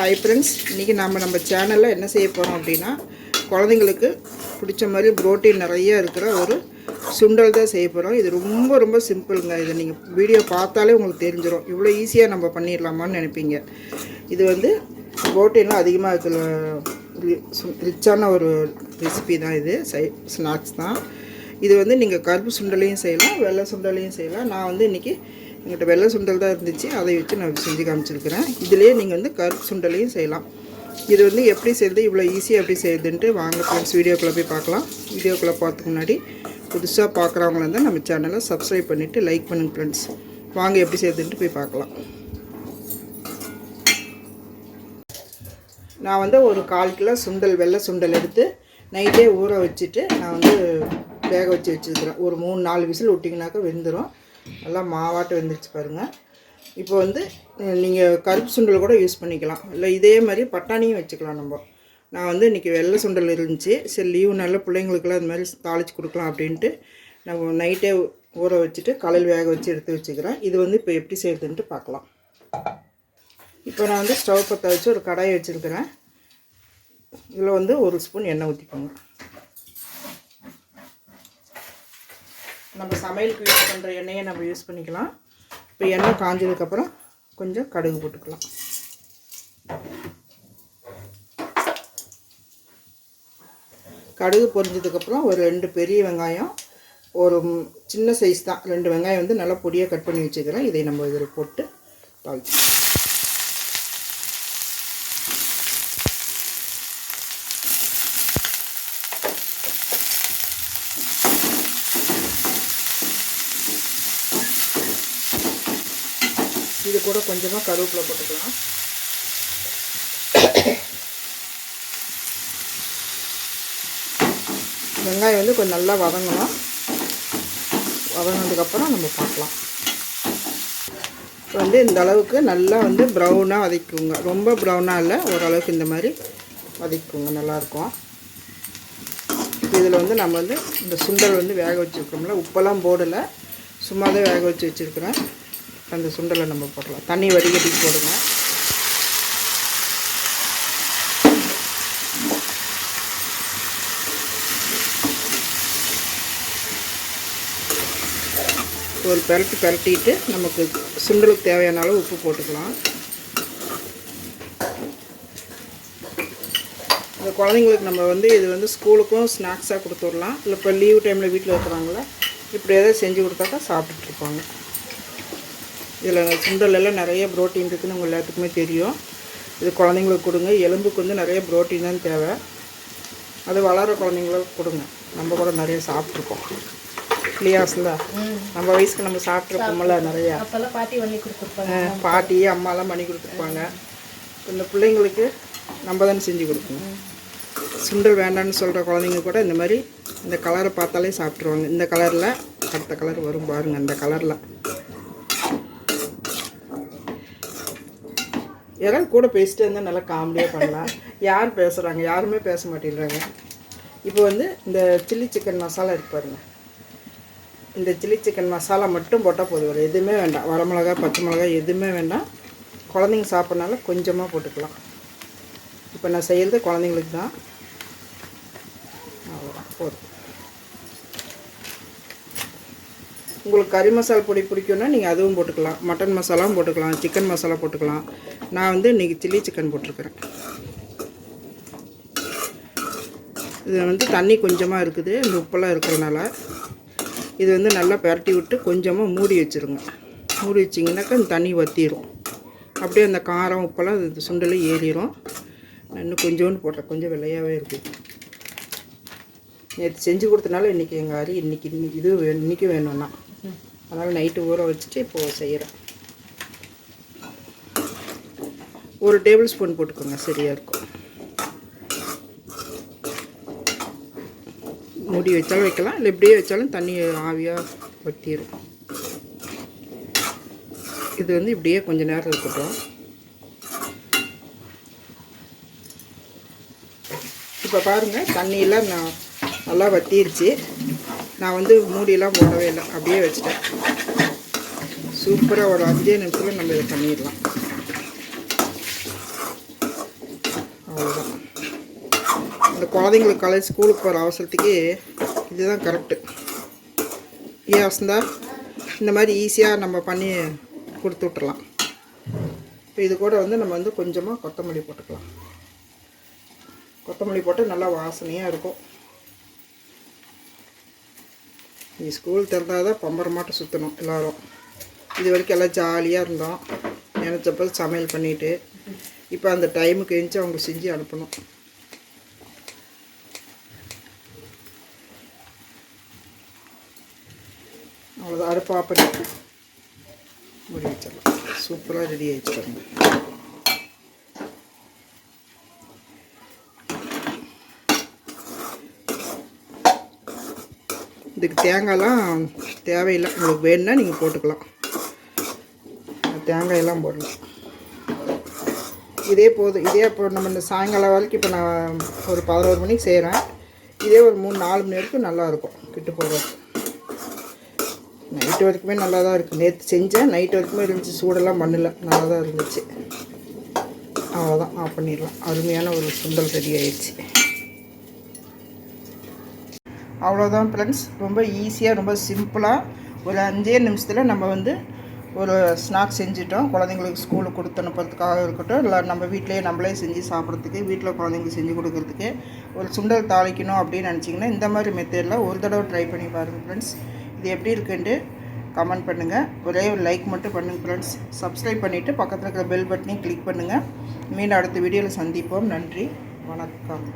Hi friends இன்றைக்கி நாம் நம்ம சேனலில் என்ன செய்ய போகிறோம் அப்படின்னா குழந்தைங்களுக்கு பிடிச்ச மாதிரி புரோட்டீன் நிறைய இருக்கிற ஒரு சுண்டல் தான் செய்ய போகிறோம் இது ரொம்ப ரொம்ப சிம்பிளுங்க இதை நீங்கள் வீடியோ பார்த்தாலே உங்களுக்கு தெரிஞ்சிடும் இவ்வளோ ஈஸியாக நம்ம பண்ணிடலாமான்னு நினைப்பீங்க. இது வந்து புரோட்டீன்லாம் அதிகமாக இருக்கிற ரிச்சான ஒரு ரெசிபி தான் இது. சை ஸ்நாக்ஸ் தான். இது வந்து நீங்கள் கருப்பு சுண்டலையும் செய்யலாம் வெள்ளை சுண்டலையும் செய்யலாம். நான் வந்து இன்றைக்கி என்கிட்ட வெள்ளை சுண்டல் தான் இருந்துச்சு. அதை வச்சு நான் செஞ்சு காமிச்சிருக்கிறேன். இதுலேயே நீங்கள் வந்து கருப்பு சுண்டலையும் செய்யலாம். இது வந்து எப்படி செய்யுது இவ்வளோ ஈஸியாக எப்படி செய்யுதுன்ட்டு வாங்க ஃப்ரெண்ட்ஸ் வீடியோக்குள்ளே போய் பார்க்கலாம். வீடியோக்குள்ளே பார்த்துக்கு முன்னாடி புதுசாக பார்க்குறவங்கள இருந்தால் நம்ம சேனலை சப்ஸ்கிரைப் பண்ணிவிட்டு லைக் பண்ணுங்க ஃப்ரெண்ட்ஸ் வாங்க எப்படி செய்யுதுன்ட்டு போய் பார்க்கலாம். நான் வந்து ஒரு கால் கிலோ சுண்டல் வெள்ளை சுண்டல் எடுத்து நைட்டே ஊற வச்சுட்டு நான் வந்து வேக வச்சு வச்சுருக்கிறேன். ஒரு மூணு நாலு விசில் விட்டிங்கனாக்கா வெந்துடும் நல்லா மாவாட்டம் வெந்துருச்சு பாருங்கள் இப்போ வந்து நீங்கள் கருப்பு சுண்டல் கூட யூஸ் பண்ணிக்கலாம். இல்லை இதே மாதிரி பட்டாணியும் வச்சுக்கலாம் நம்ம. நான் வந்து இன்றைக்கி வெள்ளை சுண்டல் இருந்துச்சு. சரி லீவு நல்ல பிள்ளைங்களுக்குலாம் அது மாதிரி தாளித்து கொடுக்கலாம் அப்படின்ட்டு நான் நைட்டே ஊற வச்சுட்டு காலையில் வேக வச்சு எடுத்து வச்சுக்கிறேன். இது வந்து இப்போ எப்படி செய்யுதுன்ட்டு பார்க்கலாம். இப்போ நான் வந்து ஸ்டவ் பற்ற வச்சு ஒரு கடாயை வச்சுருக்கிறேன். இதில் வந்து ஒரு ஸ்பூன் எண்ணெய் ஊற்றிக்கோங்க நம்ம சமையலுக்கு யூஸ் பண்ணுற எண்ணெயை நம்ம யூஸ் பண்ணிக்கலாம். இப்போ எண்ணெய் காஞ்சதுக்கப்புறம் கொஞ்சம் கடுகு போட்டுக்கலாம். கடுகு பொரிஞ்சதுக்கப்புறம் ஒரு ரெண்டு பெரிய வெங்காயம் ஒரு சின்ன சைஸ் தான். ரெண்டு வெங்காயம் வந்து நல்லா பொடியாக கட் பண்ணி வச்சுக்கிறேன். இதை நம்ம இதில் போட்டு தாளிச்சு இது கூட கொஞ்சமாக கருவேப்பிலை போட்டுக்கலாம். வெங்காயம் வந்து கொஞ்சம் நல்லா வதங்கணும். வதங்கினதுக்கப்புறம் நம்ம பார்க்கலாம். வந்து இந்த அளவுக்கு நல்லா வந்து ப்ரௌனாக வதக்குங்க ரொம்ப ப்ரௌனாக இல்லை ஓரளவுக்கு இந்த மாதிரி வதக்குங்க நல்லாயிருக்கும் இதில் வந்து நம்ம வந்து இந்த சுண்டல் வந்து வேக வச்சுருக்கோம்ல உப்பெல்லாம் போடலை. சும்மா தான் வேக வச்சு வச்சுருக்குறேன். அந்த சுண்டலை நம்ம போடலாம். தண்ணி வடிகட்டி போடுங்க. ஒரு பரட்டி பரட்டிட்டு நமக்கு சுண்டலுக்கு தேவையான அளவு உப்பு போட்டுக்கலாம். இந்த குழந்தைங்களுக்கு நம்ம வந்து இது வந்து ஸ்கூலுக்கும் ஸ்நாக்ஸாக கொடுத்துடலாம். இல்லை இப்போ லீவ் டைமில் வீட்டில் இருக்கிறாங்களா இப்படி ஏதாவது செஞ்சு கொடுத்தாக்கா சாப்பிட்டுட்ருப்பாங்க இதில் சுண்டல் எல்லாம் நிறைய ப்ரோட்டீன் இருக்குதுன்னு உங்கள் எல்லாத்துக்குமே தெரியும். இது குழந்தைங்களுக்கு கொடுங்க. எலும்புக்கு வந்து நிறைய ப்ரோட்டீன் தான் தேவை. அது வளர குழந்தைங்களுக்கு கொடுங்க. நம்ம கூட நிறைய சாப்பிட்ருக்கோம். இல்லையாஸ்ல நம்ம வயசுக்கு நம்ம சாப்பிட்ருக்கோம்ல நிறையா. பாட்டி பண்ணி கொடுத்துருப்பாங்க. பாட்டி அம்மாலாம் பண்ணி கொடுத்துருப்பாங்க. இந்த பிள்ளைங்களுக்கு நம்ம தானே செஞ்சு கொடுக்கணும். சுண்டல் வேண்டாம்னு சொல்கிற குழந்தைங்க கூட இந்த மாதிரி இந்த கலரை பார்த்தாலே சாப்பிட்ருவாங்க. இந்த கலரில் அடுத்த கலர் வரும் பாருங்க இந்த கலரில். யாராவது கூட பேசிட்டு இருந்தால் நல்லா காமெடியாக பண்ணலாம். யார் பேசுகிறாங்க யாருமே பேச மாட்டேங்கிறாங்க இப்போ வந்து இந்த சில்லி சிக்கன் மசாலா இருக்கு பாருங்க. இந்த சில்லி சிக்கன் மசாலா மட்டும் போட்டால் போதும். வேறு எதுவுமே வேண்டாம். வரமிளகா பச்சை மிளகா எதுவுமே வேண்டாம். குழந்தைங்க சாப்பிட்றனால கொஞ்சமாக போட்டுக்கலாம். இப்போ நான் செய்கிறது குழந்தைங்களுக்கு தான். அவ்வளோதான் போதும். உங்களுக்கு கறி மசாலா பொடி பிடிக்கும்னா நீங்கள் அதுவும் போட்டுக்கலாம். மட்டன் மசாலாவும் போட்டுக்கலாம். சிக்கன் மசாலா போட்டுக்கலாம். நான் வந்து இன்றைக்கி சில்லி சிக்கன் போட்டிருக்கிறேன். இது வந்து தண்ணி கொஞ்சமாக இருக்குது. இந்த உப்பெல்லாம் இருக்கிறதுனால இது வந்து நல்லா பரட்டி விட்டு கொஞ்சமாக மூடி வச்சுருங்க. மூடி வச்சிங்கனாக்கா இந்த தண்ணி வற்றிடும் அப்படியே அந்த காரம் உப்பெல்லாம் இது சுண்டல் ஏறிடும் நான் இன்னும் கொஞ்சோண்டு போட்டேன் கொஞ்சம் வெள்ளையாகவே இருக்குது நேற்று செஞ்சு கொடுத்தனால இன்றைக்கி எங்கள் அரி இன்றைக்கி இன்னைக்கு இது வே- இன்னைக்கு வேணும்னா. அதனால் நைட்டு ஊற வச்சுட்டு இப்போது செய்கிறேன் ஒரு டேபிள் ஸ்பூன் போட்டுக்கோங்க சரியாக இருக்கும். மூடி வச்சாலும் வைக்கலாம் இல்லை இப்படியே வச்சாலும் தண்ணி ஆவியாக வட்டிடும் இது வந்து இப்படியே கொஞ்சம் நேரம் இருக்கட்டும் இப்போ பாருங்கள் தண்ணியெல்லாம் நான் நல்லா வற்றிருச்சு நான் வந்து மூடியெல்லாம் போடவே இல்லை. அப்படியே வச்சுட்டேன். சூப்பராக ஒரு அஞ்சே நிமிஷத்தில் நம்ம இதை பண்ணிடலாம். அவ்வளோதான் இந்த குழந்தைங்களுக்கு காலேஜ் ஸ்கூலுக்கு போகிற அவசரத்துக்கு இதுதான் கரெக்டு ஏன் வசந்தா இந்த மாதிரி ஈஸியாக நம்ம பண்ணி கொடுத்து விட்டுறலாம். இப்போ இது கூட வந்து நம்ம வந்து கொஞ்சமாக கொத்தமல்லி போட்டுக்கலாம். கொத்தமல்லி போட்டு நல்லா வாசனையாக இருக்கும். நீ ஸ்கூல் திறந்தால் தான் பம்பரமாட்டம் சுற்றணும் எல்லோரும். இது வரைக்கும் எல்லாம் ஜாலியாக இருந்தோம். நினச்சப்போ சமையல் பண்ணிவிட்டு இப்போ அந்த டைமுக்கு எழுந்துச்சு அவங்க செஞ்சு அனுப்பணும். அவ்வளோதான் அடுப்பு ஆஃப் வச்சிடலாம். சூப்பராக ரெடி ஆகிடுச்சு பாருங்கள் இதுக்கு தேங்காய்லாம் தேவையில்லை. உங்களுக்கு வேணும்னா நீங்கள் போட்டுக்கலாம். தேங்காயெல்லாம் போடலாம். இதே போதும். இதே இப்போ நம்ம இந்த சாயங்காலம் வரைக்கும் இப்போ நான் ஒரு பதினோரு மணிக்கு செய்கிறேன் இதே ஒரு மூணு நாலு மணி வரைக்கும் நல்லாயிருக்கும் கிட்டு போகிறது நைட்டு வரைக்குமே நல்லா தான் இருக்குது நேற்று செஞ்சேன். நைட் வரைக்குமே இருந்துச்சு. சூடெல்லாம் பண்ணல. நல்லா தான் இருந்துச்சு. அவ்வளோதான் ஆஃப் பண்ணிடலாம். அருமையான ஒரு சுண்டல் ரெடி ஆயிடுச்சு. அவ்வளோதான் ஃப்ரெண்ட்ஸ் ரொம்ப ஈஸியாக ரொம்ப சிம்பிளாக ஒரு அஞ்சே நிமிஷத்தில் நம்ம வந்து ஒரு ஸ்நாக்ஸ் செஞ்சுட்டோம். குழந்தைங்களுக்கு ஸ்கூலுக்கு கொடுத்து அனுப்புறதுக்காக இருக்கட்டும் இல்லை நம்ம வீட்டிலேயே நம்மளே செஞ்சு சாப்பிட்றதுக்கு வீட்டில் குழந்தைங்களுக்கு செஞ்சு கொடுக்குறதுக்கு ஒரு சுண்டல் தாளிக்கணும் அப்படின்னு நினச்சிங்கன்னா இந்த மாதிரி மெத்தடில் ஒரு தடவை ட்ரை பண்ணி பாருங்கள் ஃப்ரெண்ட்ஸ் இது எப்படி இருக்குன்ட்டு கமெண்ட் பண்ணுங்கள் ஒரே ஒரு லைக் மட்டும் பண்ணுங்கள் ஃப்ரெண்ட்ஸ் சப்ஸ்கிரைப் பண்ணிவிட்டு பக்கத்தில் இருக்கிற பெல் பட்டனையும் கிளிக் பண்ணுங்கள் மீண்டும் அடுத்த வீடியோவில் சந்திப்போம். நன்றி. வணக்கம்.